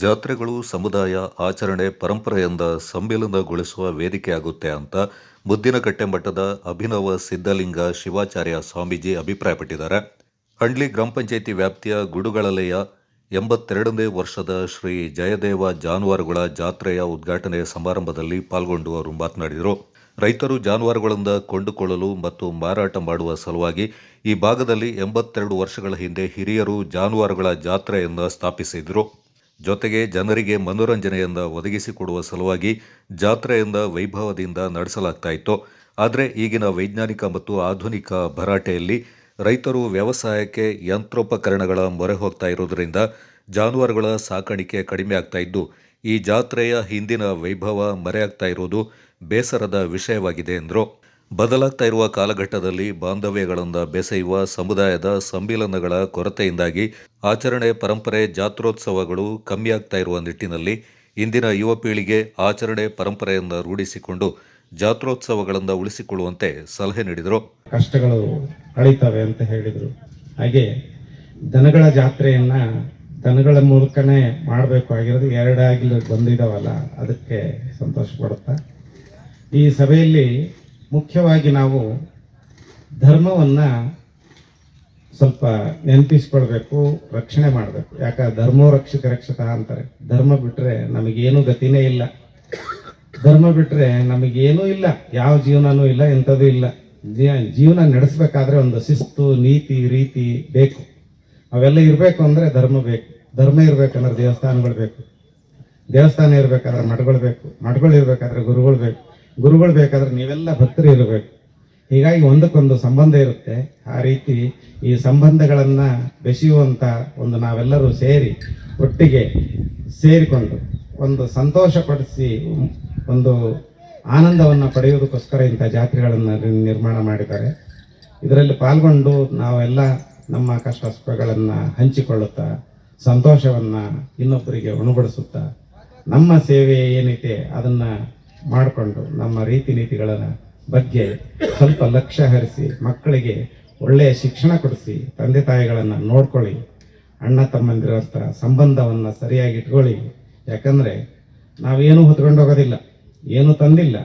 ಜಾತ್ರೆಗಳು, ಸಮುದಾಯ, ಆಚರಣೆ, ಪರಂಪರೆಯಿಂದ ಸಮ್ಮಿಲನಗೊಳಿಸುವ ವೇದಿಕೆಯಾಗುತ್ತೆ ಅಂತ ಮುದ್ದಿನಕಟ್ಟೆ ಮಠದ ಅಭಿನವ ಸಿದ್ಧಲಿಂಗ ಶಿವಾಚಾರ್ಯ ಸ್ವಾಮೀಜಿ ಅಭಿಪ್ರಾಯಪಟ್ಟಿದ್ದಾರೆ. ಹಳ್ಳಿ ಗ್ರಾಮ ಪಂಚಾಯಿತಿ ವ್ಯಾಪ್ತಿಯ ಗುಡುಗಳಲೆಯ ಎಂಬತ್ತೆರಡನೇ ವರ್ಷದ ಶ್ರೀ ಜಯದೇವ ಜಾನುವಾರುಗಳ ಜಾತ್ರೆಯ ಉದ್ಘಾಟನೆ ಸಮಾರಂಭದಲ್ಲಿ ಪಾಲ್ಗೊಂಡು ಅವರು ಮಾತನಾಡಿದರು. ರೈತರು ಜಾನುವಾರುಗಳಿಂದ ಕೊಂಡುಕೊಳ್ಳಲು ಮತ್ತು ಮಾರಾಟ ಮಾಡುವ ಸಲುವಾಗಿ ಈ ಭಾಗದಲ್ಲಿ ಎಂಬತ್ತೆರಡು ವರ್ಷಗಳ ಹಿಂದೆ ಹಿರಿಯರು ಜಾನುವಾರುಗಳ ಜಾತ್ರೆಯನ್ನು ಸ್ಥಾಪಿಸಿದರು. ಜೊತೆಗೆ ಜನರಿಗೆ ಮನೋರಂಜನೆಯಿಂದ ಒದಗಿಸಿಕೊಡುವ ಸಲುವಾಗಿ ಜಾತ್ರೆಯಿಂದ ವೈಭವದಿಂದ ನಡೆಸಲಾಗ್ತಾ ಇತ್ತು. ಆದರೆ ಈಗಿನ ವೈಜ್ಞಾನಿಕ ಮತ್ತು ಆಧುನಿಕ ಭರಾಟೆಯಲ್ಲಿ ರೈತರು ವ್ಯವಸಾಯಕ್ಕೆ ಯಂತ್ರೋಪಕರಣಗಳ ಮೊರೆ ಹೋಗ್ತಾ ಇರೋದರಿಂದ ಜಾನುವಾರುಗಳ ಸಾಕಾಣಿಕೆ ಕಡಿಮೆ ಆಗ್ತಾ ಇದ್ದು, ಈ ಜಾತ್ರೆಯ ಹಿಂದಿನ ವೈಭವ ಮರೆಯಾಗ್ತಾ ಇರೋದು ಬೇಸರದ ವಿಷಯವಾಗಿದೆ ಎಂದರು. ಬದಲಾಗ್ತಾ ಇರುವ ಕಾಲಘಟ್ಟದಲ್ಲಿ ಬಾಂಧವ್ಯಗಳಿಂದ ಬೆಸೆಯುವ ಸಮುದಾಯದ ಸಮ್ಮಿಲನಗಳ ಕೊರತೆಯಿಂದಾಗಿ ಆಚರಣೆ ಪರಂಪರೆ ಜಾತ್ರೋತ್ಸವಗಳು ಕಮ್ಮಿಯಾಗ್ತಾ ಇರುವ ನಿಟ್ಟಿನಲ್ಲಿ ಇಂದಿನ ಯುವ ಪೀಳಿಗೆ ಆಚರಣೆ ಪರಂಪರೆಯನ್ನು ರೂಢಿಸಿಕೊಂಡು ಜಾತ್ರೋತ್ಸವಗಳಿಂದ ಉಳಿಸಿಕೊಳ್ಳುವಂತೆ ಸಲಹೆ ನೀಡಿದರು. ಕಷ್ಟಗಳು ಅಳಿತವೆ ಅಂತ ಹೇಳಿದರು. ಹಾಗೆ ದನಗಳ ಜಾತ್ರೆಯನ್ನ ದನಗಳ ಮೂಲಕನೇ ಮಾಡಬೇಕು ಆಗಿರೋದು ಎರಡಾಗಿಲು ಬಂದಿದಾವಲ್ಲ, ಅದಕ್ಕೆ ಸಂತೋಷ ಪಡುತ್ತಾ. ಈ ಸಭೆಯಲ್ಲಿ ಮುಖ್ಯವಾಗಿ ನಾವು ಧರ್ಮವನ್ನ ಸ್ವಲ್ಪ ನೆನಪಿಸ್ಕೊಳ್ಬೇಕು, ರಕ್ಷಣೆ ಮಾಡಬೇಕು. ಯಾಕ? ಧರ್ಮೋ ರಕ್ಷಕ ರಕ್ಷಕ ಅಂತಾರೆ. ಧರ್ಮ ಬಿಟ್ರೆ ನಮಗೇನು ಗತಿನೇ ಇಲ್ಲ. ಧರ್ಮ ಬಿಟ್ರೆ ನಮಗೇನೂ ಇಲ್ಲ. ಯಾವ ಜೀವನನೂ ಇಲ್ಲ, ಎಂಥದ್ದು ಇಲ್ಲ. ಜೀವನ ನಡೆಸಬೇಕಾದ್ರೆ ಒಂದು ಶಿಸ್ತು, ನೀತಿ, ರೀತಿ ಬೇಕು. ಅವೆಲ್ಲ ಇರಬೇಕು ಅಂದರೆ ಧರ್ಮ ಬೇಕು. ಧರ್ಮ ಇರಬೇಕಂದ್ರೆ ದೇವಸ್ಥಾನಗಳು ಬೇಕು. ದೇವಸ್ಥಾನ ಇರಬೇಕಾದ್ರೆ ಮಠಗಳು ಬೇಕು. ಮಠಗಳು ಇರಬೇಕಾದ್ರೆ ಗುರುಗಳು ಬೇಕು. ಗುರುಗಳು ಬೇಕಾದ್ರೆ ನೀವೆಲ್ಲ ಭಕ್ತರು ಇರಬೇಕು. ಹೀಗಾಗಿ ಒಂದಕ್ಕೊಂದು ಸಂಬಂಧ ಇರುತ್ತೆ. ಆ ರೀತಿ ಈ ಸಂಬಂಧಗಳನ್ನು ಬೆಸೆಯುವಂಥ ಒಂದು ನಾವೆಲ್ಲರೂ ಸೇರಿ ಒಟ್ಟಿಗೆ ಸೇರಿಕೊಂಡು ಒಂದು ಸಂತೋಷ ಪಡಿಸಿ ಒಂದು ಆನಂದವನ್ನು ಪಡೆಯುವುದಕ್ಕೋಸ್ಕರ ಇಂಥ ಜಾತ್ರೆಗಳನ್ನು ನಿರ್ಮಾಣ ಮಾಡಿದ್ದಾರೆ. ಇದರಲ್ಲಿ ಪಾಲ್ಗೊಂಡು ನಾವೆಲ್ಲ ನಮ್ಮ ಕಷ್ಟ ಸುಖಗಳನ್ನು ಹಂಚಿಕೊಳ್ಳುತ್ತಾ, ಸಂತೋಷವನ್ನು ಇನ್ನೊಬ್ಬರಿಗೆ ಉಣಬಡಿಸುತ್ತಾ, ನಮ್ಮ ಸೇವೆ ಏನಿದೆ ಅದನ್ನ ಮಾಡಿಕೊಂಡು ನಮ್ಮ ರೀತಿ ನೀತಿಗಳ ಬಗ್ಗೆ ಸ್ವಲ್ಪ ಲಕ್ಷ್ಯ ಹರಿಸಿ, ಮಕ್ಕಳಿಗೆ ಒಳ್ಳೆಯ ಶಿಕ್ಷಣ ಕೊಡಿಸಿ, ತಂದೆ ತಾಯಿಗಳನ್ನು ನೋಡ್ಕೊಳ್ಳಿ, ಅಣ್ಣ ತಮ್ಮಂದಿರುವಂಥ ಸಂಬಂಧವನ್ನು ಸರಿಯಾಗಿ ಇಟ್ಕೊಳ್ಳಿ. ಯಾಕಂದರೆ ನಾವೇನು ಹೊತ್ಕೊಂಡು ಹೋಗೋದಿಲ್ಲ, ಏನು ತಂದಿಲ್ಲ.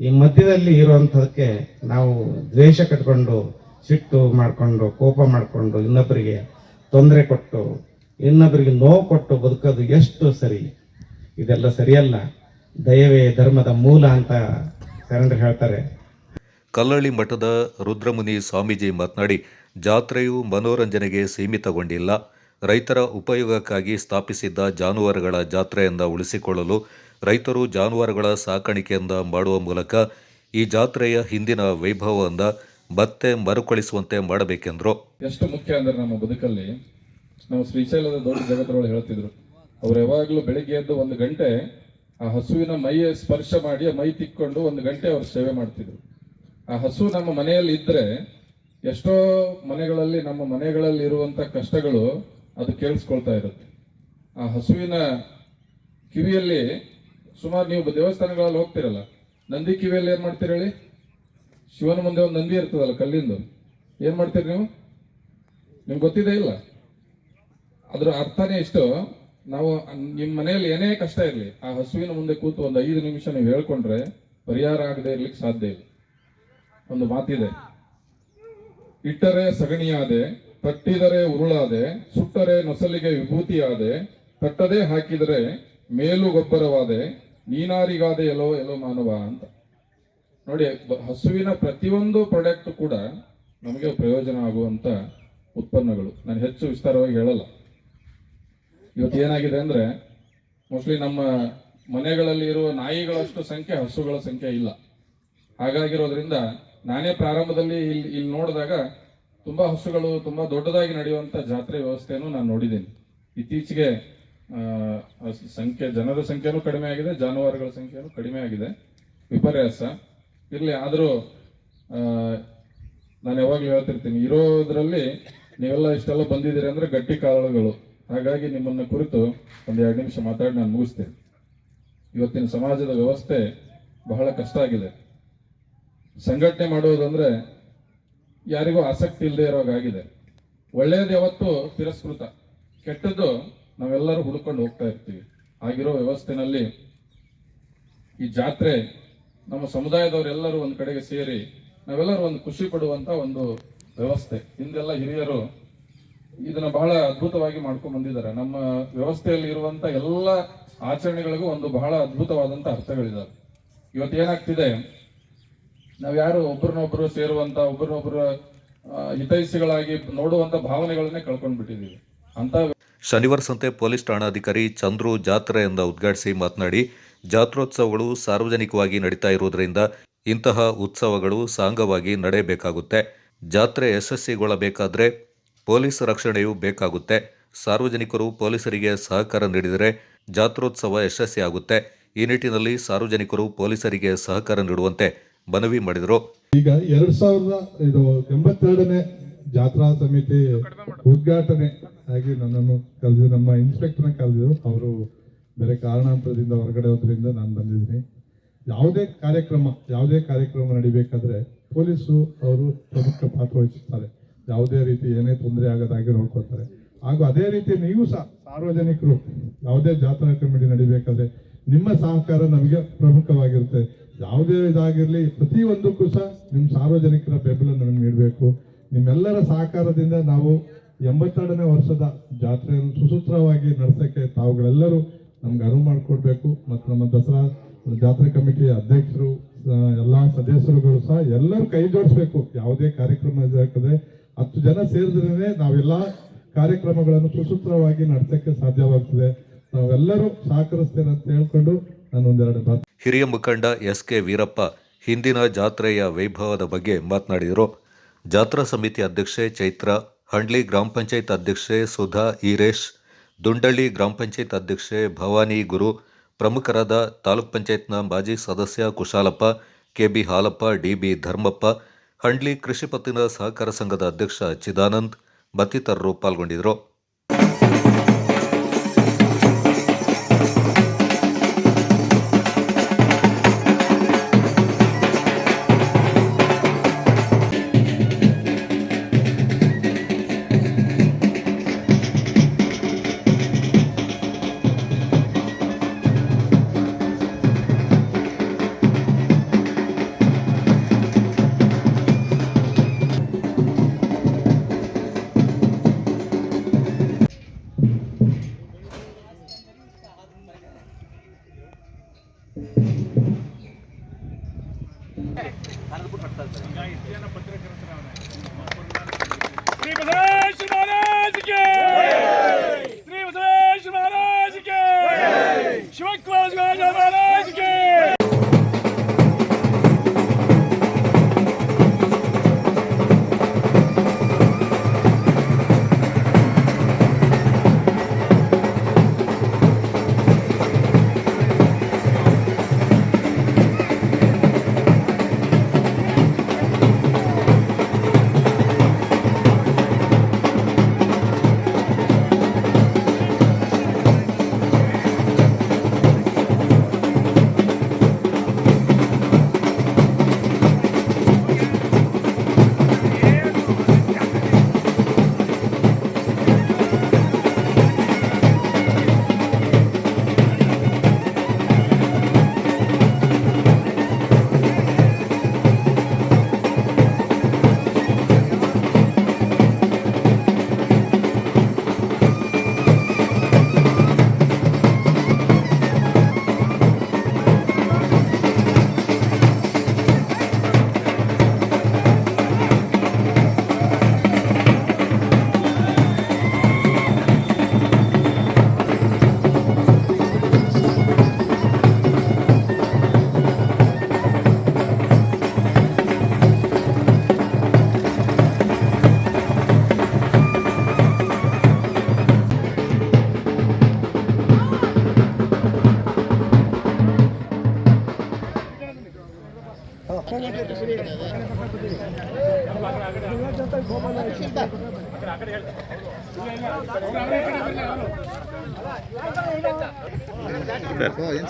ಈ ಮಧ್ಯದಲ್ಲಿ ಇರುವಂಥದಕ್ಕೆ ನಾವು ದ್ವೇಷ ಕಟ್ಕೊಂಡು, ಸಿಟ್ಟು ಮಾಡಿಕೊಂಡು, ಕೋಪ ಮಾಡಿಕೊಂಡು ಇನ್ನೊಬ್ಬರಿಗೆ ತೊಂದರೆ ಕೊಟ್ಟು, ಇನ್ನೊಬ್ಬರಿಗೆ ನೋವು ಕೊಟ್ಟು ಬದುಕೋದು ಎಷ್ಟು ಸರಿ? ಇದೆಲ್ಲ ಸರಿಯಲ್ಲ. ದಯವೇ ಧರ್ಮದ ಮೂಲ ಅಂತ ಶರಣರು ಹೇಳ್ತಾರೆ. ಕಲ್ಲಳ್ಳಿ ಮಠದ ರುದ್ರಮುನಿ ಸ್ವಾಮೀಜಿ ಮಾತನಾಡಿ ಜಾತ್ರೆಯು ಮನೋರಂಜನೆಗೆ ಸೀಮಿತಗೊಂಡಿಲ್ಲ. ರೈತರ ಉಪಯೋಗಕ್ಕಾಗಿ ಸ್ಥಾಪಿಸಿದ್ದ ಜಾನುವಾರುಗಳ ಜಾತ್ರೆಯಿಂದ ಉಳಿಸಿಕೊಳ್ಳಲು ರೈತರು ಜಾನುವಾರುಗಳ ಸಾಕಾಣಿಕೆಯಿಂದ ಮಾಡುವ ಮೂಲಕ ಈ ಜಾತ್ರೆಯ ಹಿಂದಿನ ವೈಭವದಿಂದ ಮತ್ತೆ ಮರುಕಳಿಸುವಂತೆ ಮಾಡಬೇಕೆಂದರು. ಎಷ್ಟು ಮುಖ್ಯ ಅಂದ್ರೆ ನಮ್ಮ ಬದುಕಲ್ಲಿ ನಾವು ಶ್ರೀಶೈಲದ ದೊಡ್ಡ ಜಗತ್ತರೊಳಗೆ ಹೇಳ್ತಿದ್ರು ಅವ್ರು ಯಾವಾಗಲೂ ಬೆಳಿಗ್ಗೆ ಎದ್ದು ಒಂದು ಗಂಟೆ ಆ ಹಸುವಿನ ಮೈಯ ಸ್ಪರ್ಶ ಮಾಡಿ ಮೈ ತಿಕ್ಕೊಂಡು ಒಂದು ಗಂಟೆ ಅವರು ಸೇವೆ ಮಾಡ್ತಿದ್ರು. ಆ ಹಸು ನಮ್ಮ ಮನೆಯಲ್ಲಿ ಇದ್ರೆ ಎಷ್ಟೋ ಮನೆಗಳಲ್ಲಿ ನಮ್ಮ ಮನೆಗಳಲ್ಲಿ ಇರುವಂತ ಕಷ್ಟಗಳು ಅದು ಕೇಳಿಸ್ಕೊಳ್ತಾ ಇರುತ್ತೆ. ಆ ಹಸುವಿನ ಕಿವಿಯಲ್ಲಿ ಸುಮಾರು ನೀವು ದೇವಸ್ಥಾನಗಳಲ್ಲಿ ಹೋಗ್ತಿರಲ್ಲ, ನಂದಿ ಕಿವಿಯಲ್ಲಿ ಏನ್ ಮಾಡ್ತೀರಿ ಹೇಳಿ? ಶಿವನ ಮುಂದೆ ಒಂದು ನಂದಿ ಇರ್ತದಲ್ಲ ಕಲ್ಲಿಂದು, ಏನ್ ಮಾಡ್ತೀರಿ ನೀವು? ನಿಮ್ಗೆ ಗೊತ್ತಿದೆ ಇಲ್ಲ? ಅದ್ರ ಅರ್ಥನೇ ಇಷ್ಟು ನಾವು ನಿಮ್ಮ ಮನೆಯಲ್ಲಿ ಏನೇ ಕಷ್ಟ ಇರಲಿ, ಆ ಹಸುವಿನ ಮುಂದೆ ಕೂತು ಒಂದು ಐದು ನಿಮಿಷ ನೀವು ಹೇಳ್ಕೊಂಡ್ರೆ ಪರಿಹಾರ ಆಗದೆ ಇರ್ಲಿಕ್ಕೆ ಸಾಧ್ಯ ಇಲ್ಲ. ಒಂದು ಮಾತಿದೆ. ಇಟ್ಟರೆ ಸಗಣಿಯಾದೆ, ತಟ್ಟಿದರೆ ಉರುಳಾದೆ, ಸುಟ್ಟರೆ ನೊಸಲಿಗೆ ವಿಭೂತಿಯಾದೆ, ತಟ್ಟದೆ ಹಾಕಿದರೆ ಮೇಲು ಗೊಬ್ಬರವಾದೆ, ನೀನಾರಿಗಾದೆ ಎಲ್ಲೋ ಎಲ್ಲೋ ಮಾನವ ಅಂತ. ನೋಡಿ, ಹಸುವಿನ ಪ್ರತಿಯೊಂದು ಪ್ರಾಡಕ್ಟ್ ಕೂಡ ನಮಗೆ ಪ್ರಯೋಜನ ಆಗುವಂತ ಉತ್ಪನ್ನಗಳು. ನಾನು ಹೆಚ್ಚು ವಿಸ್ತಾರವಾಗಿ ಹೇಳಲ್ಲ. ಇವತ್ತು ಏನಾಗಿದೆ ಅಂದ್ರೆ ಮೋಸ್ಟ್ಲಿ ನಮ್ಮ ಮನೆಗಳಲ್ಲಿ ಇರುವ ನಾಯಿಗಳಷ್ಟು ಸಂಖ್ಯೆ, ಹಸುಗಳ ಸಂಖ್ಯೆ ಇಲ್ಲ. ಹಾಗಾಗಿರೋದ್ರಿಂದ ನಾನೇ ಪ್ರಾರಂಭದಲ್ಲಿ ಇಲ್ಲಿ ಇಲ್ಲಿ ನೋಡಿದಾಗ ತುಂಬಾ ಹಸುಗಳು ತುಂಬಾ ದೊಡ್ಡದಾಗಿ ನಡೆಯುವಂತ ಜಾತ್ರೆ ವ್ಯವಸ್ಥೆಯನ್ನು ನಾನು ನೋಡಿದ್ದೀನಿ. ಇತ್ತೀಚೆಗೆ ಸಂಖ್ಯೆ, ಜನರ ಸಂಖ್ಯೆನೂ ಕಡಿಮೆ ಆಗಿದೆ, ಜಾನುವಾರುಗಳ ಸಂಖ್ಯೆನೂ ಕಡಿಮೆ ಆಗಿದೆ. ವಿಪರ್ಯಾಸ. ಇರಲಿ, ಆದರೂ ನಾನು ಯಾವಾಗಲೂ ಹೇಳ್ತಿರ್ತೀನಿ, ಇರೋದ್ರಲ್ಲಿ ನೀವೆಲ್ಲ ಇಷ್ಟೆಲ್ಲ ಬಂದಿದ್ದೀರಿ ಅಂದ್ರೆ ಗಟ್ಟಿ ಕಾಳುಗಳು. ಹಾಗಾಗಿ ನಿಮ್ಮನ್ನ ಕುರಿತು ಒಂದು ಎರಡು ನಿಮಿಷ ಮಾತಾಡಿ ನಾನು ಮುಗಿಸ್ತೇನೆ. ಇವತ್ತಿನ ಸಮಾಜದ ವ್ಯವಸ್ಥೆ ಬಹಳ ಕಷ್ಟ ಆಗಿದೆ. ಸಂಘಟನೆ ಮಾಡುವುದಂದ್ರೆ ಯಾರಿಗೂ ಆಸಕ್ತಿ ಇಲ್ಲದೆ ಇರೋಗಾಗಿದೆ ಒಳ್ಳೆಯದು ಯಾವತ್ತು ತಿರಸ್ಕೃತ. ಕೆಟ್ಟದ್ದು ನಾವೆಲ್ಲರೂ ಹುಡ್ಕೊಂಡು ಹೋಗ್ತಾ ಇರ್ತೀವಿ. ಆಗಿರೋ ವ್ಯವಸ್ಥೆನಲ್ಲಿ ಈ ಜಾತ್ರೆ ನಮ್ಮ ಸಮುದಾಯದವರೆಲ್ಲರೂ ಒಂದು ಕಡೆಗೆ ಸೇರಿ ನಾವೆಲ್ಲರೂ ಒಂದು ಖುಷಿ ಪಡುವಂತ ಒಂದು ವ್ಯವಸ್ಥೆ. ಹಿಂದೆಲ್ಲ ಹಿರಿಯರು ಇದನ್ನ ಬಹಳ ಅದ್ಭುತವಾಗಿ ಮಾಡ್ಕೊಂಡು ಬಂದಿದ್ದಾರೆ. ನಮ್ಮ ವ್ಯವಸ್ಥೆಯಲ್ಲಿ ಇರುವಂತ ಎಲ್ಲ ಆಚರಣೆಗಳಿಗೂ ಒಂದು ಬಹಳ ಅದ್ಭುತವಾದಂತ ಅರ್ಥಗಳಿದಾವೆ. ಇವತ್ತು ಏನಾಗ್ತಿದೆ? ನಾವು ಯಾರು ಒಬ್ರನ್ನೊಬ್ರು ಸೇರುವಂತ, ಒಬ್ರನ್ನೊಬ್ರ ಹಿತೈಷಿಗಳಾಗಿ ನೋಡುವಂತ ಭಾವನೆಗಳನ್ನೇ ಕಳ್ಕೊಂಡ್ಬಿಟ್ಟಿದ್ದೀವಿ ಅಂತ ಶನಿವಾರ ಸಂತೆ ಪೊಲೀಸ್ ಠಾಣಾಧಿಕಾರಿ ಚಂದ್ರು ಜಾತ್ರೆಯಿಂದ ಉದ್ಘಾಟಿಸಿ ಮಾತನಾಡಿ, ಜಾತ್ರೋತ್ಸವಗಳು ಸಾರ್ವಜನಿಕವಾಗಿ ನಡೀತಾ ಇರುವುದರಿಂದ ಇಂತಹ ಉತ್ಸವಗಳು ಸಾಂಗವಾಗಿ ನಡೆಯಬೇಕಾಗುತ್ತೆ. ಜಾತ್ರೆ ಯಶಸ್ವಿಗೊಳ್ಳಬೇಕಾದ್ರೆ ಪೊಲೀಸ್ ರಕ್ಷಣೆಯು ಬೇಕಾಗುತ್ತೆ. ಸಾರ್ವಜನಿಕರು ಪೊಲೀಸರಿಗೆ ಸಹಕಾರ ನೀಡಿದರೆ ಜಾತ್ರೋತ್ಸವ ಯಶಸ್ವಿಯಾಗುತ್ತೆ. ಈ ನಿಟ್ಟಿನಲ್ಲಿ ಸಾರ್ವಜನಿಕರು ಪೊಲೀಸರಿಗೆ ಸಹಕಾರ ನೀಡುವಂತೆ ಮನವಿ ಮಾಡಿದರು. ಈಗ ಎರಡ್ ಸಾವಿರದ ಇದು ಎಂಬತ್ತೆರಡನೇ ಜಾತ್ರಾ ಸಮಿತಿ ಉದ್ಘಾಟನೆ ಆಗಿ ನನ್ನನ್ನು ಕಲಿದ್ರು ನಮ್ಮ ಇನ್ಸ್ಪೆಕ್ಟರ್ನ ಕರೆದಿದ್ರು ಅವರು ಬೇರೆ ಕಾರಣಾಂತರದಿಂದ ಹೊರಗಡೆ ಹೋದ್ರಿಂದ ನಾನು ಬಂದಿದ್ದೀನಿ. ಯಾವುದೇ ಕಾರ್ಯಕ್ರಮ ಯಾವುದೇ ಕಾರ್ಯಕ್ರಮ ನಡಿಬೇಕಾದ್ರೆ ಪೊಲೀಸು ಅವರು ಪ್ರಮುಖ ಪಾತ್ರ ವಹಿಸುತ್ತಾರೆ. ಯಾವುದೇ ರೀತಿ ಏನೇ ತೊಂದರೆ ಆಗೋದಾಗಿ ನೋಡ್ಕೊಳ್ತಾರೆ. ಹಾಗೂ ಅದೇ ರೀತಿ ನೀವು ಸಹ ಸಾರ್ವಜನಿಕರು ಯಾವುದೇ ಜಾತ್ರಾ ಕಮಿಟಿ ನಡಿಬೇಕಾದ್ರೆ ನಿಮ್ಮ ಸಹಕಾರ ನಮಗೆ ಪ್ರಮುಖವಾಗಿರುತ್ತೆ. ಯಾವುದೇ ಇದಾಗಿರಲಿ, ಪ್ರತಿಯೊಂದಕ್ಕೂ ಸಹ ನಿಮ್ಮ ಸಾರ್ವಜನಿಕರ ಬೆಂಬಲ ನಮಗೆ ನೀಡಬೇಕು. ನಿಮ್ಮೆಲ್ಲರ ಸಹಕಾರದಿಂದ ನಾವು ಎಂಬತ್ತೆರಡನೇ ವರ್ಷದ ಜಾತ್ರೆಯನ್ನು ಸುಸೂತ್ರವಾಗಿ ನಡೆಸೋಕ್ಕೆ ತಾವುಗಳೆಲ್ಲರೂ ನಮ್ಗೆ ಅನುವು ಮಾಡಿಕೊಡ್ಬೇಕು. ಮತ್ತು ನಮ್ಮ ದಸರಾ ಜಾತ್ರೆ ಕಮಿಟಿ ಅಧ್ಯಕ್ಷರು ಎಲ್ಲಾ ಸದಸ್ಯರುಗಳು ಸಹ ಎಲ್ಲರೂ ಕೈ ಜೋಡಿಸ್ಬೇಕು. ಯಾವುದೇ ಕಾರ್ಯಕ್ರಮ ಇದಾಗ್ತದೆ ಹತ್ತು ಜನ ಸೇರಿದ್ರೇ ನಾವೆಲ್ಲ ಕಾರ್ಯಕ್ರಮಗಳನ್ನು ಸುಸೂತ್ರವಾಗಿ ನಡೆಸಕ್ಕೆ ಸಾಧ್ಯವಾಗ್ತದೆ. ನಾವೆಲ್ಲರೂ ಸಹಕರಿಸ್ತೇನೆ ಅಂತ ಹೇಳ್ಕೊಂಡು ನಾನು ಒಂದೆರಡು ಮಾತು ಹಿರಿಯ ಮುಖಂಡ ಎಸ್ ಕೆ ವೀರಪ್ಪ ಹಿಂದಿನ ಜಾತ್ರೆಯ ವೈಭವದ ಬಗ್ಗೆ ಮಾತನಾಡಿದರು. ಜಾತ್ರಾ ಸಮಿತಿ ಅಧ್ಯಕ್ಷೆ ಚೈತ್ರ, ಹಂಡ್ಲಿ ಗ್ರಾಮ ಪಂಚಾಯತ್ ಅಧ್ಯಕ್ಷೆ ಸುಧಾ ಈರೇಶ್ ದುಂಡಳ್ಳಿ ಗ್ರಾಮ ಪಂಚಾಯತ್ ಅಧ್ಯಕ್ಷೆ ಭವಾನಿ ಗುರು, ಪ್ರಮುಖರಾದ ತಾಲೂಕ್ ಪಂಚಾಯತ್ನ ಮಾಜಿ ಸದಸ್ಯ ಕುಶಾಲಪ್ಪ, ಕೆಬಿ ಹಾಲಪ್ಪ, ಡಿಬಿ ಧರ್ಮಪ್ಪ ಹಂಡ್ಲಿ ಕೃಷಿ ಪತ್ತಿನ ಸಹಕಾರ ಸಂಘದ ಅಧ್ಯಕ್ಷ ಚಿದಾನಂದ್ ಮತ್ತಿತರರು ಪಾಲ್ಗೊಂಡಿದ್ದರು.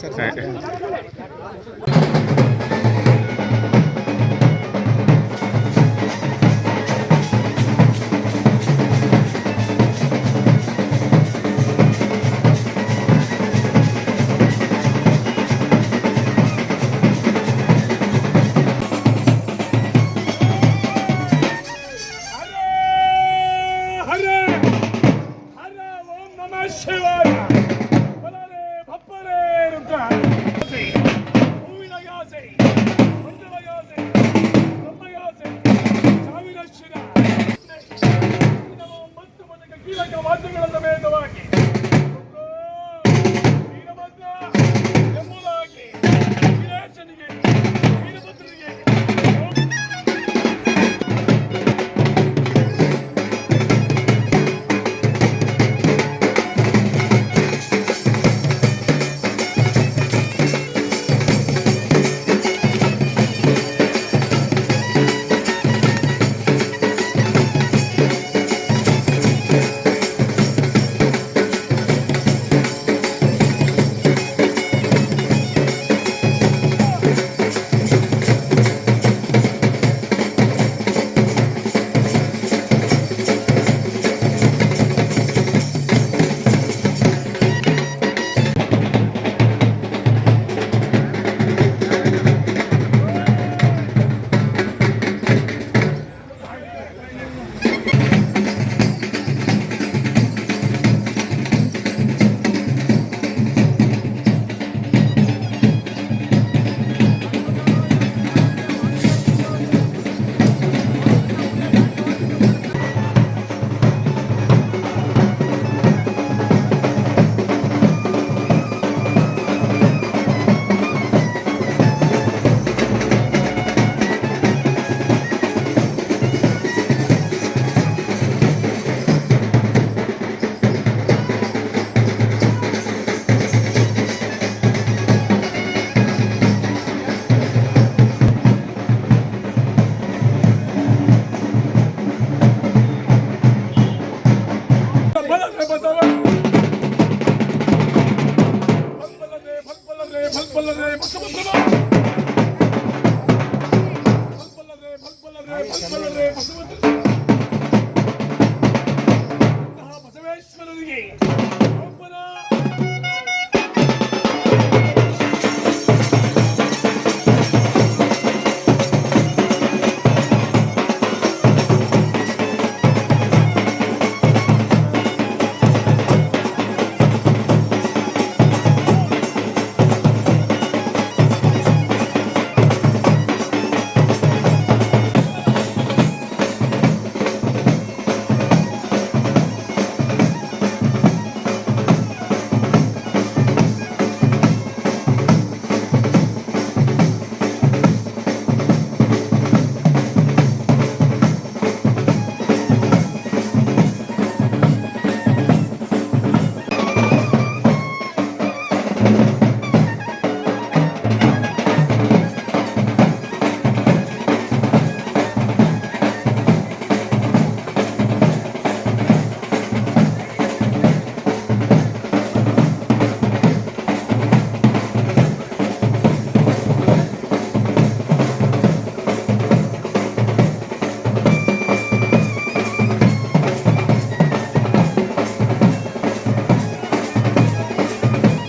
ಸರ್ ಶಿರ ಮತ್ತು ಸಮೇತವಾಗಿ